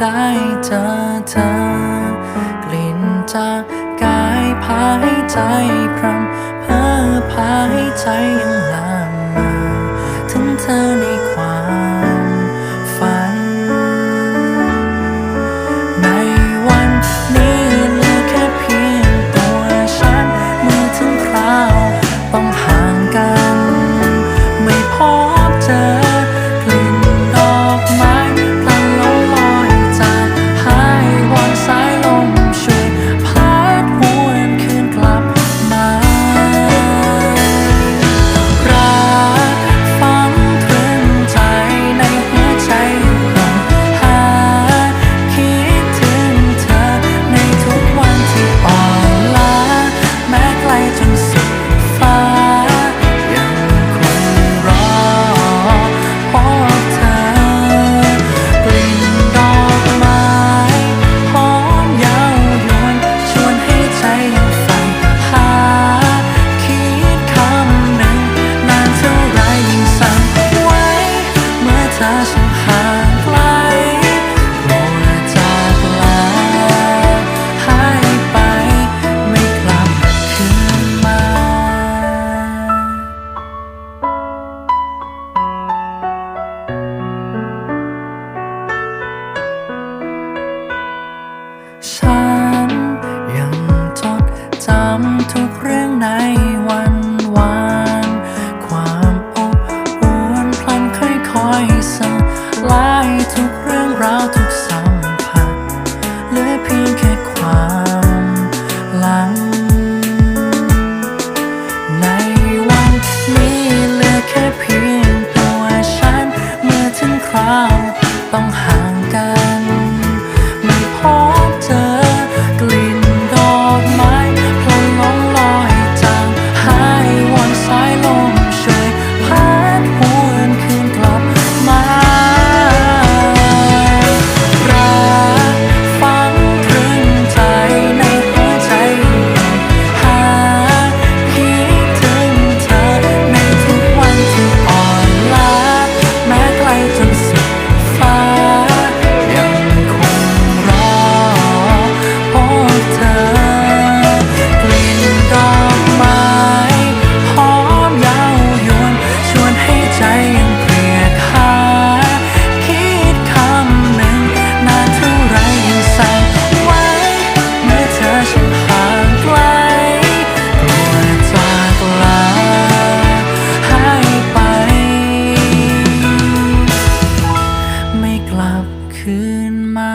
ได้เจอเธอกลิ่นจากกายพาให้ใจพรำเพ้อพาให้ใจยังลาม ทุกเรื่องใน กลับคืนมา